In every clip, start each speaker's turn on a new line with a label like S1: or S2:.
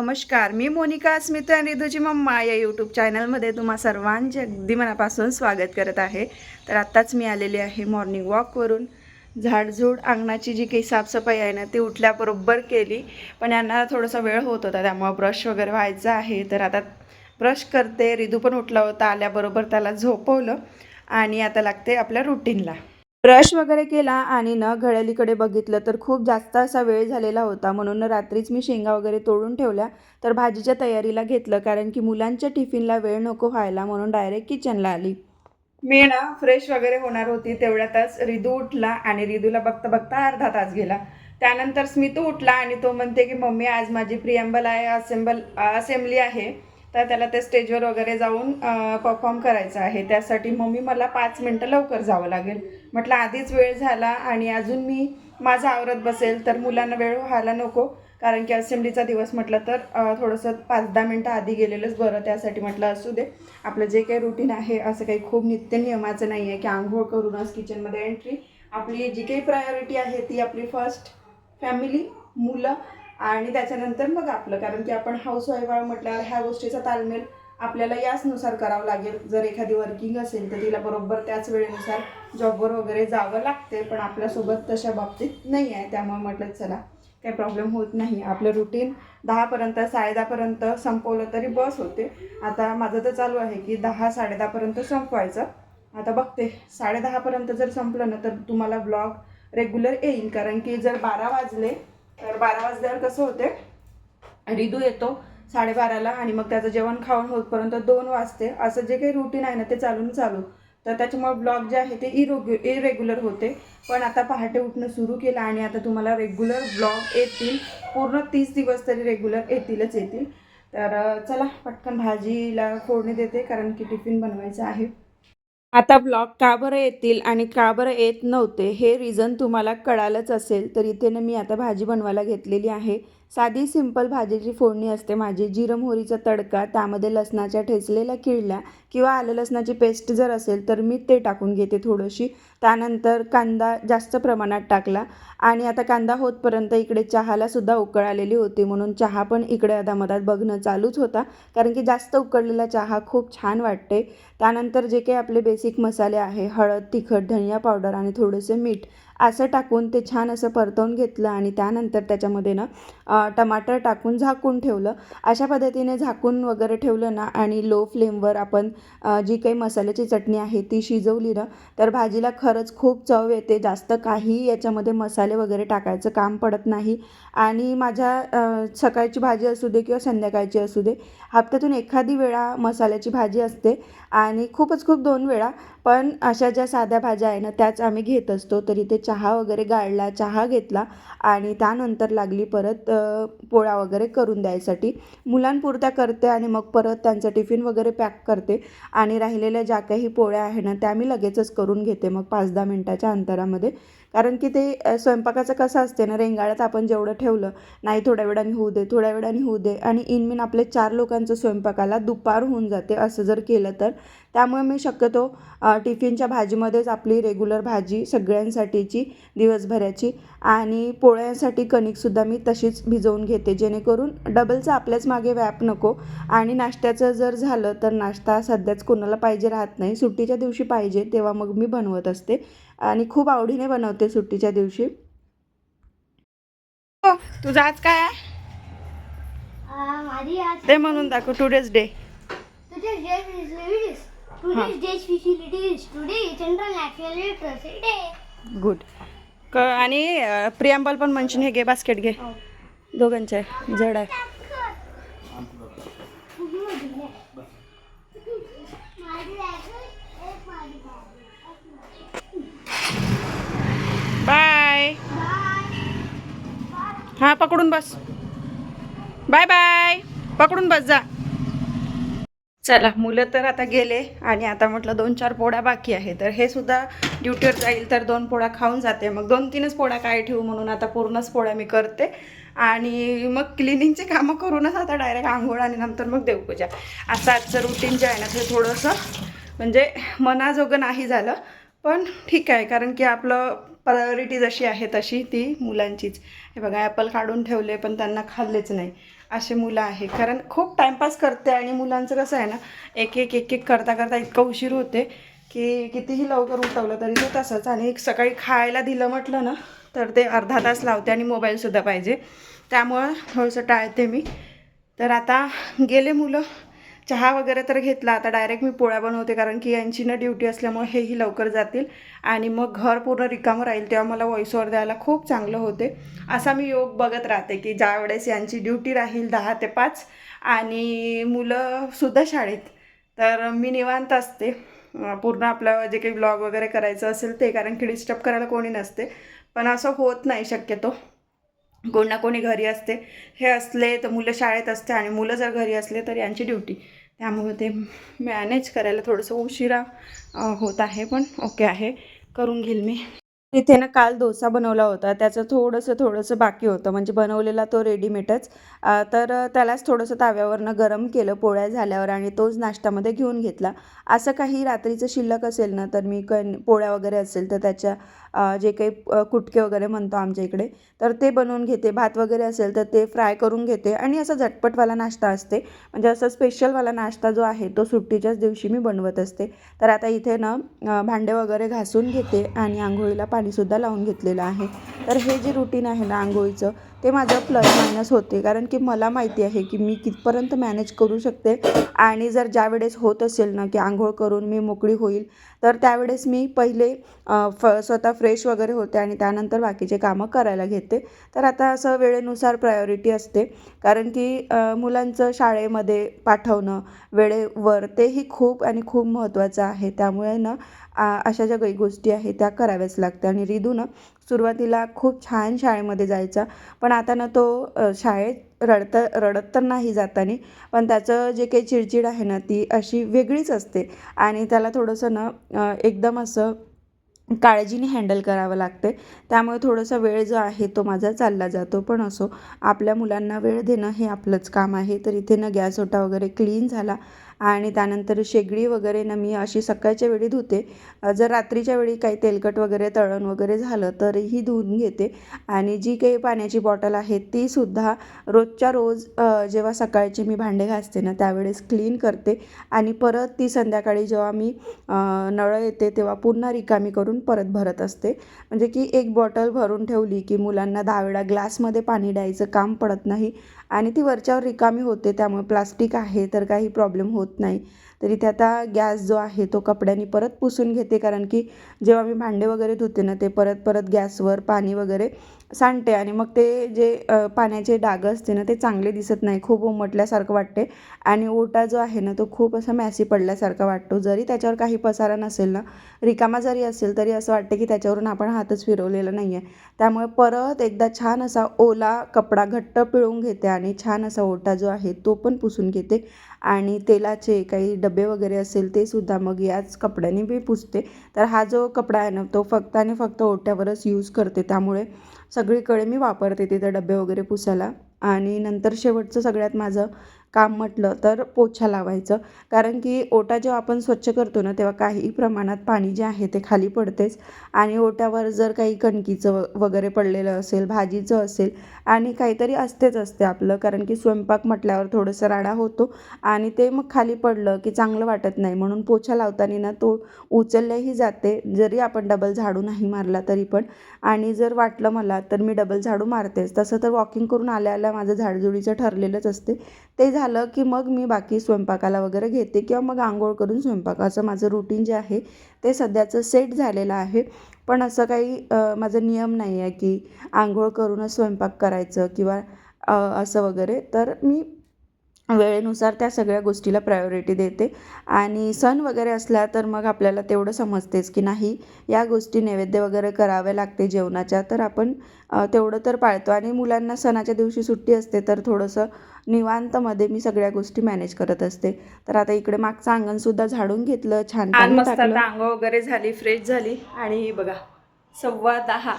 S1: नमस्कार मी मोनिका स्मित आणि रिधूची मम्मा या यूट्यूब चॅनलमध्ये तुम्हा सर्वांचे अगदी मनापासून स्वागत करत आहे. तर आत्ताच मी आलेली आहे मॉर्निंग वॉकवरून झाडझूड अंगणाची जी काही साफसफाई आहे ना ती उठल्याबरोबर केली. पण यांना थोडासा वेळ होत होता त्यामुळं ब्रश वगैरे व्हायचा आहे. तर आता ब्रश करते. रिधू पण उठला होता आल्याबरोबर त्याला झोपवलं. आणि आता लागते आपल्या रुटीनला ब्रश वगैरे केला आणि न घड्यालीकडे बघितलं तर खूप जास्त असा वेळ झालेला होता. म्हणून रात्रीच मी शेंगा वगैरे तोडून ठेवल्या तर भाजीच्या तयारीला घेतलं कारण की मुलांच्या टिफिनला वेळ नको व्हायला म्हणून डायरेक्ट किचनला आली. मी ना फ्रेश वगैरे होणार होती तेवढ्यातच रिदू उठला आणि रिदूला बघता बघता अर्धा तास गेला. त्यानंतर स्मितू उठला आणि तो म्हणते की मम्मी आज माझी प्रियंबल आहे असेंबल असेंब्ली आहे. तर त्याला ते स्टेजवर वगैरे जाऊन परफॉर्म करायचं आहे. त्यासाठी मम्मी मला पाच मिनटं लवकर जावं लागेल. म्हटलं आधीच वेळ झाला आणि अजून मी माझं आवरत बसेल तर मुलांना वेळ व्हायला नको. कारण की असेंब्लीचा दिवस म्हटलं तर थोडंसं पाच दहा मिनटं आधी गेलेलंच बरं. त्यासाठी म्हटलं असू दे. आपलं जे काही रुटीन आहे असं काही खूप नित्य नियमाचं नाही आहे की आंघोळ करूनच किचनमध्ये एंट्री आपली जी काही प्रायोरिटी आहे ती आपली फर्स्ट फॅमिली मुलं आणि त्याच्यानंतर मग आपलं कारण की आपण हाऊस हाऊसवाईफ म्हटल्यावर ह्या गोष्टीचा तालमेल आपल्याला याचनुसार करावं लागेल. जर एखादी वर्किंग असेल तर तिला बरोबर त्याच वेळेनुसार जॉबवर वगैरे जावं लागते पण आपल्यासोबत तशा बाबतीत नाही आहे. त्यामुळे म्हटलं चला काही प्रॉब्लेम होत नाही. आपलं रुटीन दहापर्यंत साडेदहापर्यंत संपवलं तरी बस होते. आता माझं तर चालू आहे की दहा साडेदहापर्यंत संपवायचं. आता बघते साडेदहापर्यंत जर संपलं ना तर तुम्हाला ब्लॉग रेग्युलर येईल. कारण की जर बारा वाजले तर बारा वाजल्यावर कसं होते रिदू येतो साडेबाराला आणि मग त्याचं जेवण खाऊन होतपर्यंत दोन वाजते. असं जे काही रुटीन आहे ना ते चालून चालू. तर त्याच्यामुळे ब्लॉग जे आहे ते इरोग्यु इरेग्युलर होते. पण आता पहाटे उठणं सुरू केलं आणि आता तुम्हाला रेग्युलर ब्लॉग येतील. पूर्ण तीस दिवस तरी रेग्युलर येतीलच येतील. तर चला पटकन भाजीला फोडणी देते कारण की टिफिन बनवायचं आहे. आता ब्लॉग का बरं येतील आणि का बरं येत नव्हते हे रिझन तुम्हाला कळालंच असेल. तर इथे ना मी आता भाजी बनवायला घेतलेली आहे. साधी सिंपल भाजीची फोडणी असते. माझी जिरं मोहरीचा तडका त्यामध्ये लसणाच्या ठेचलेल्या किडल्या किंवा आलं लसणाची पेस्ट जर असेल तर मी ते टाकून घेते थोडीशी. त्यानंतर कांदा जास्त प्रमाणात टाकला. आणि आता कांदा होतपर्यंत इकडे चहालासुद्धा उकळालेली उकळ आलेली होती. म्हणून चहा पण इकडे अधामधात बघणं चालूच होता. कारण की जास्त उकळलेला चहा खूप छान वाटते. त्यानंतर जे काही आपले बेसिक मसाले आहे हळद तिखट धनिया पावडर आणि थोडेसे मीठ. असं टाकून ते छान असं परतवून घेतलं आणि त्यानंतर त्याच्यामध्ये ना टमाटर टाकून झाकून ठेवलं. अशा पद्धतीने झाकून वगैरे ठेवलं ना आणि लो फ्लेमवर आपण जी काही मसाल्याची चटणी आहे ती शिजवली ना तर भाजीला खरंच खूप चव येते. जास्त काही याच्यामध्ये मसाले वगैरे टाकायचं काम पडत नाही. आणि माझ्या सकाळची भाजी असू दे किंवा संध्याकाळची असू दे हप्त्यातून एखादी वेळा मसाल्याची भाजी असते. आणि खूपच खूप दोन वेळा. पण अशा ज्या साध्या भाज्या आहे ना त्याच आम्ही घेत असतो. तरी ते चहा वगैरे गाळला चहा घेतला आणि त्यानंतर लागली परत पोळ्या वगैरे करून द्यायसाठी. मुलांपुरत्या करते आणि मग परत त्यांचं टिफिन वगैरे पॅक करते. आणि राहिलेल्या ज्या काही पोळ्या आहे ना त्या मी लगेचच करून घेते मग पाच दहा मिनटाच्या अंतरामध्ये. कारण की ते स्वयंपाकाचं कसं असते ना रेंगाळ्यात आपण जेवढं ठेवलं नाही थोड्या वेळाने होऊ दे थोड्या वेळाने होऊ दे आणि इनमिन आपले चार लोकांचं स्वयंपाकाला दुपार होऊन जाते असं जर केलं तर. त्यामुळे मी शक्यतो टिफिनच्या भाजीमध्येच आपली रेग्युलर भाजी सगळ्यांसाठीची दिवसभराची आणि पोळ्यांसाठी कणिकसुद्धा मी तशीच भिजवून घेते. जेणेकरून डबलचा आपल्याच मागे व्याप नको आणि नाश्त्याचं जर झालं तर नाश्ता सध्याच कोणाला पाहिजे राहत नाही. सुट्टीच्या दिवशी पाहिजे तेव्हा मग मी बनवत असते. आणि खूप आवडीने बनवते सुट्टीच्या दिवशी. हो तुझं आज काय आहे?
S2: माझी आज
S1: ते म्हणून दाखव टुडेज डे. गुड क आणि प्रियांबल पण म्हणशील हे घे बास्केट घे. दोघांचे आहे. जड आहे बाय हां पकडून बस. बाय बाय पकडून बस जा. चला मुलं तर आता गेले आणि आता म्हटलं दोन चार पोळ्या बाकी आहे तर हे सुद्धा ड्युटीवर जाईल तर दोन पोळ्या खाऊन जाते. मग दोन तीनच पोळ्या काय ठेवू म्हणून आता पूर्णच पोळ्या मी करते. आणि मग क्लिनिंगचे कामं करूनच आता डायरेक्ट आंघोळ आणि नंतर मग देवपूजा. असं आजचं रुटीन जे आहे ना ते थोडंसं म्हणजे मनाजोगं नाही झालं. पण ठीक आहे कारण की आपलं प्रायोरिटी जशी आहे तशी ती मुलांचीच. हे बघा ॲपल काढून ठेवले पण त्यांना खाल्लेच नाही. असे मुलं आहे. कारण खूप टाईमपास करते आणि मुलांचं कसं आहे ना एक एक एक एक करता करता इतकं उशीर होते की कितीही लवकर उठवलं तरी ते तसंच. आणि एक सकाळी खायला दिलं म्हटलं ना तर ते अर्धा तास लावते आणि मोबाईलसुद्धा पाहिजे. त्यामुळं थोडंसं टाळते मी. तर आता गेले मुलं. चहा वगैरे तर घेतला आता डायरेक्ट मी पोळ्या बनवते कारण की यांची ना ड्युटी असल्यामुळे हेही लवकर जातील. आणि मग घर पूर्ण रिकामं राहील तेव्हा मला व्हॉइस द्यायला खूप चांगलं होते. असा मी योग बघत राहते की ज्या वेळेस यांची ड्युटी राहील दहा ते पाच आणि मुलंसुद्धा शाळेत तर मी निवांत असते. पूर्ण आपलं जे काही ब्लॉग वगैरे करायचं असेल ते कारण की डिस्टर्ब करायला कोणी नसते. पण असं होत नाही शक्यतो. कोण ना कोणी घरी असते. हे असले तर मुलं शाळेत असते आणि मुलं जर घरी असले तर यांची ड्युटी त्यामुळे ते मॅनेज करायला थोडंसं उशिरा होत आहे पण ओके आहे. करून घेईल मी. इथे ना काल डोसा बनवला होता. त्याचं थोडंसं थोडंसं बाकी होतं. म्हणजे बनवलेला तो रेडीमेडच तर त्यालाच थोडंसं ताव्यावरनं गरम केलं पोळ्या झाल्यावर आणि तोच नाश्त्यामध्ये घेऊन घेतला. असं काही रात्रीचं शिल्लक असेल ना तर मी कण पोळ्या वगैरे असेल तर त्याच्या जे काही कुटके वगैरे म्हणतो आमच्या इकडे तर ते बनवून घेते. भात वगैरे असेल तर ते फ्राय करून घेते. आणि असं झटपटवाला नाश्ता असते. म्हणजे असं स्पेशलवाला नाश्ता जो आहे तो सुट्टीच्याच दिवशी मी बनवत असते. तर आता इथे ना भांडे वगैरे घासून घेते आणि आंघोळीला पाणीसुद्धा लावून घेतलेलं आहे. तर हे जे रुटीन आहे ना आंघोळीचं ते माझं प्लस मायनस होते. कारण की मला माहिती आहे की मी कितपर्यंत मॅनेज करू शकते. आणि जर ज्या वेळेस होत असेल ना की आंघोळ करून मी मोकळी होईल तर त्यावेळेस मी पहिले फ स्वतः फ्रेश वगैरे होते आणि त्यानंतर बाकीचे कामं करायला घेते. तर आता असं वेळेनुसार प्रायोरिटी असते. कारण की मुलांचं शाळेमध्ये पाठवणं वेळेवर तेही खूप आणि खूप महत्त्वाचं आहे. त्यामुळे ना अशा ज्या काही गोष्टी आहेत त्या कराव्याच लागते आणि रिदू ना सुरुवातीला खूप छान शाळेमध्ये जायचा पण आता ना तो शाळेत रडत रडत तर नाही जातानी पण त्याचं जे काही चिडचिड आहे ना ती अशी वेगळीच असते. आणि त्याला थोडंसं ना एकदम असं काळजीने हँडल करावं लागते. त्यामुळे थोडासा वेळ जो आहे तो माझा चालला जातो पण असो आपल्या मुलांना वेळ देणं हे आपलंच काम आहे. तर इथे ना गॅस ओटा वगैरे क्लीन झाला आणि त्यानंतर शेगडी वगैरे ना मी अशी सकाळच्या वेळी धुते. जर रात्रीच्या वेळी काही तेलकट वगैरे तळण वगैरे झालं तरीही धुवून घेते. आणि जी काही पाण्याची बॉटल आहे तीसुद्धा रोजच्या रोज जेव्हा सकाळची मी भांडे घासते ना त्यावेळेस क्लीन करते. आणि परत ती संध्याकाळी जेव्हा मी नळ येते तेव्हा पुन्हा रिकामी करून परत भरत असते. म्हणजे की एक बॉटल भरून ठेवली की मुलांना दहा वेळा ग्लासमध्ये पाणी द्यायचं काम पडत नाही. आणि ती वरच्यावर रिकामी होते त्यामुळे प्लास्टिक आहे तर काही प्रॉब्लेम होत नाही. तर इथे आता गॅस जो आहे तो कपड्यांनी परत पुसून घेते. कारण की जेव्हा मी भांडे वगैरे धुते ना ते परत परत गॅसवर पाणी वगैरे सांडते आणि मग ते जे पाण्याचे डाग असते ना ते चांगले दिसत नाही. खूप उमटल्यासारखं वाटते. आणि ओटा जो आहे ना तो खूप असा मॅसी पडल्यासारखा वाटतो. जरी त्याच्यावर काही पसारा नसेल ना रिकामा जरी असेल तरी असं वाटते की त्याच्यावरून आपण हातच फिरवलेला नाही आहे त्यामुळे परत एकदा छान असा ओला कपडा घट्ट पिळून घेते आणि छान असा ओटा जो आहे तो पण पुसून घेते. आणि तेलाचे काही डबे वगैरे असेल ते सुद्धा मग याच कपड्याने मी पुसते. तर हा जो कपडा आहे ना तो फक्त आणि फक्त ओट्यावरच यूज करते. त्यामुळे सगळीकडे मी वापरते तिथे डबे वगैरे पुसायला. आणि नंतर शेवटचं सगळ्यात माझं काम म्हटलं तर पोछा लावायचं. कारण की ओटा जेव्हा आपण स्वच्छ करतो ना तेव्हा काही प्रमाणात पाणी जे आहे ते खाली पडतेच. आणि ओट्यावर जर काही कणकीचं वगैरे पडलेलं असेल भाजीचं असेल आणि काहीतरी असतेच असते आपलं. कारण की स्वयंपाक म्हटल्यावर थोडंसं राडा होतो आणि ते मग खाली पडलं की चांगलं वाटत नाही. म्हणून पोछा लावताना ना तो उचलल्याही जाते. जरी आपण डबल झाडू नाही मारला तरी पण. आणि जर वाटलं मला तर मी डबल झाडू मारतेच. तसं तर वॉकिंग करून आल्या आल्या माझं झाडझुडीचं ठरलेलंच असते. ते झालं की मग मी बाकी स्वयंपाकाला वगैरे घेते किंवा मग आंघोळ करून स्वयंपाकाचं माझं रुटीन जे आहे ते सध्याचं सेट झालेलं आहे. पण असं काही माझा नियम नाही आहे की आंघोळ करूनच स्वयंपाक करायचं किंवा असं वगैरे. तर मी वेळेनुसार त्या सगळ्या गोष्टीला प्रायोरिटी देते. आणि सण वगैरे असला तर मग आपल्याला तेवढं समजतेच की नाही या गोष्टी नैवेद्य वगैरे करावे लागते जेवणाच्या तर आपण तेवढं तर पाळतो. आणि मुलांना सणाच्या दिवशी सुट्टी असते तर थोडंसं निवांतमध्ये मी सगळ्या गोष्टी मॅनेज करत असते. तर आता इकडे मागचं अंगणसुद्धा झाडून घेतलं छान
S3: मस्त आंघोळ वगैरे झाली फ्रेश झाली. आणि बघा सव्वा दहा.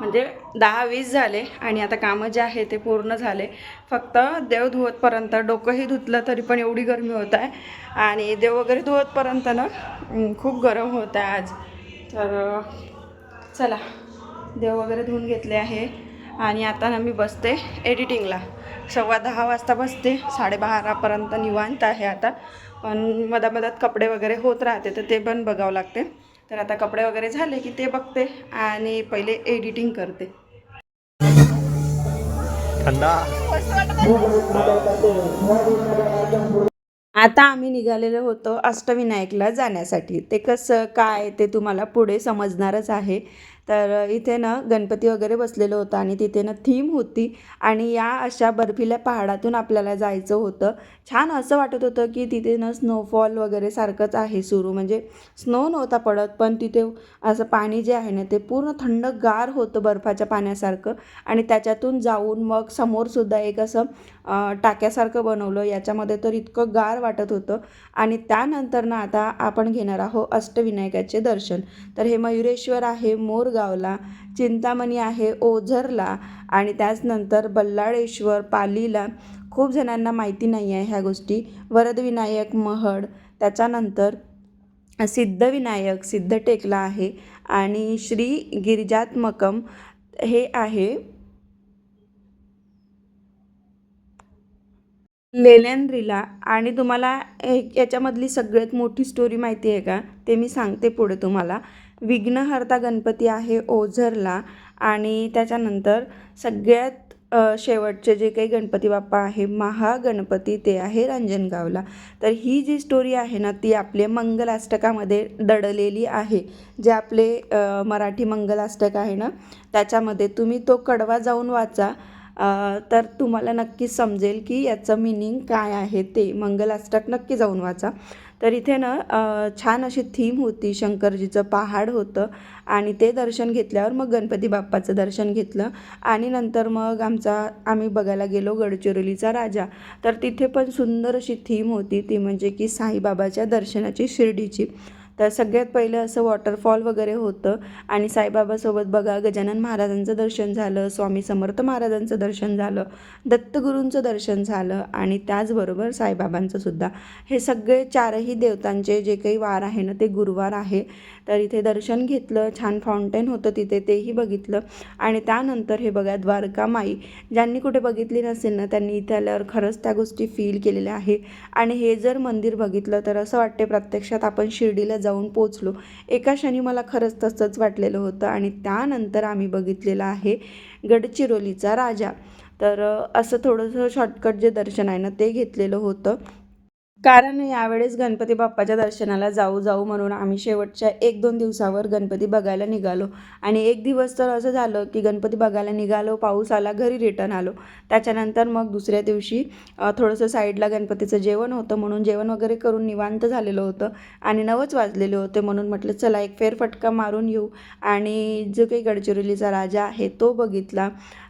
S3: म्हणजे दहा वीस झाले आणि आता कामं जे आहे ते पूर्ण झाले. फक्त देव धुवतपर्यंत डोकंही धुतलं तरी पण एवढी गरमी होत आहे. आणि देव वगैरे धुवतपर्यंत ना खूप गरम होत आहे आज. तर चला देव वगैरे धुवून घेतले आहे.
S1: आणि आता ना मी बसते एडिटिंगला. सव्वा दहा वाजता बसते साडेबारापर्यंत निवांत आहे आता. पण मधामधात कपडे वगैरे होत राहते तर ते पण बघावं लागते. तर आता कपडे वगैरे झाले की ते बघते आणि पहिले एडिटिंग करते. आता आम्ही निघालेलो होतो अष्टविनायकला जाण्यासाठी. ते कसं काय ते तुम्हाला पुढे समजणारच आहे. तर इथे ना गणपती वगैरे बसलेलं होतं आणि तिथे ना थीम होती आणि या अशा बर्फील्या पहाडातून आपल्याला जायचं होतं. छान असं वाटत होतं की तिथे ना स्नोफॉल वगैरे सारखंच आहे सुरू. म्हणजे स्नो नव्हता पडत पण तिथे असं पाणी जे आहे ना ते पूर्ण थंड गार होतं बर्फाच्या पाण्यासारखं. आणि त्याच्यातून जाऊन मग समोरसुद्धा एक असं टाक्यासारखं बनवलं. याच्यामध्ये तर इतकं गार वाटत होतं. आणि त्यानंतर ना आता आपण घेणार आहोत अष्टविनायकाचे दर्शन. तर हे मयुरेश्वर आहे मोर मोरगावला चिंतामणी आहे ओझरला आणि त्याचनंतर बल्लाळेश्वर पालीला. खूप जणांना माहिती नाही आहे ह्या गोष्टी. वरदविनायक महड त्याच्यानंतर सिद्धविनायक सिद्धटेकला आहे आणि श्री गिरिजात्मकम हे आहे. लेलेंद्रीला. आणि तुम्हाला याच्यामधली सगळ्यात मोठी स्टोरी माहिती आहे का? ते मी सांगते पुढे तुम्हाला. विघ्नहर्ता गणपती आहे ओझरला आणि त्याच्यानंतर सगळ्यात शेवटचे जे काही गणपती बाप्पा आहे महागणपती ते आहे रांजणगावला तर ही जी स्टोरी आहे ना ती आपले मंगलाष्टकामध्ये दडलेली आहे. जे आपले मराठी मंगलाष्टक आहे ना त्याच्यामध्ये तुम्ही तो कडवा जाऊन वाचा. तर तुम्हाला नक्की समजेल की याचं मिनिंग काय आहे ते. मंगलाष्टक नक्की जाऊन वाचा. तर इथे ना छान अशी थीम होती शंकरजीचं पहाड होतं. आणि ते दर्शन घेतल्यावर मग गणपती बाप्पाचं दर्शन घेतलं. आणि नंतर मग आमचा आम्ही बघायला गेलो गडचिरोलीचा राजा. तर तिथे पण सुंदर अशी थीम होती. ती म्हणजे की साईबाबाच्या दर्शनाची शिर्डीची. तर सगळ्यात पहिलं असं वॉटरफॉल वगैरे होतं. आणि साईबाबासोबत बघा गजानन महाराजांचं दर्शन झालं स्वामी समर्थ महाराजांचं दर्शन झालं दत्तगुरूंचं दर्शन झालं आणि त्याचबरोबर साईबाबांचं सुद्धा. हे सगळे चारही देवतांचे जे काही वार आहे ना ते गुरुवार आहे. तर इथे दर्शन घेतलं छान फाउंटेन होतं तिथे तेही बघितलं. आणि त्यानंतर हे बघा द्वारकामाई ज्यांनी कुठे बघितली नसेल ना त्यांनी इथे आल्यावर खरंच त्या गोष्टी फील केलेल्या आहे. आणि हे जर मंदिर बघितलं तर असं वाटते प्रत्यक्षात आपण शिर्डीला जाऊन पोचलो. एका क्षणी मला खरंच तसंच वाटलेलं होतं आणि त्यानंतर आम्ही बघितलेलं आहे गडचिरोलीचा राजा. तर असं थोडंसं शॉर्टकट जे दर्शन आहे ना ते घेतलेलं होतं. कारण यावेळेस गणपती बाप्पाच्या दर्शनाला जाऊ जाऊ म्हणून आम्ही शेवटच्या एक दोन दिवसावर गणपती बघायला निघालो. आणि एक दिवस तर असं झालं की गणपती बघायला निघालो पाऊस आला घरी रिटर्न आलो. त्याच्यानंतर मग दुसऱ्या दिवशी थोडंसं साईडला गणपतीचं जेवण होतं म्हणून जेवण वगैरे करून निवांत झालेलं होतं. आणि नवच वाजलेले होते म्हणून म्हटलं चला एक फेरफटका मारून येऊ. आणि जो काही गडचिरोलीचा राजा आहे तो बघितला.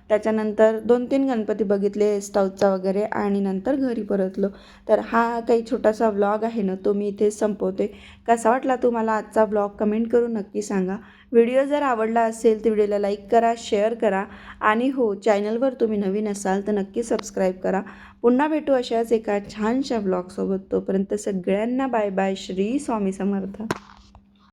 S1: त्याच्यानंतर दोन तीन गणपती बघितले स्टाऊचा वगैरे आणि नंतर घरी परतलो. तर हा काही छोटासा व्लॉग आहे ना तो मी इथे संपवते. कसा वाटला तुम्हाला आजचा व्लॉग कमेंट करून नक्की सांगा. व्हिडिओ जर आवडला असेल तर व्हिडिओला लाईक करा शेअर करा. आणि हो चॅनलवर तुम्ही नवीन असाल तर नक्की सबस्क्राईब करा. पुन्हा भेटू अशाच एका छानशा व्लॉगसोबत तोपर्यंत सगळ्यांना बाय बाय श्री स्वामी समर्थ.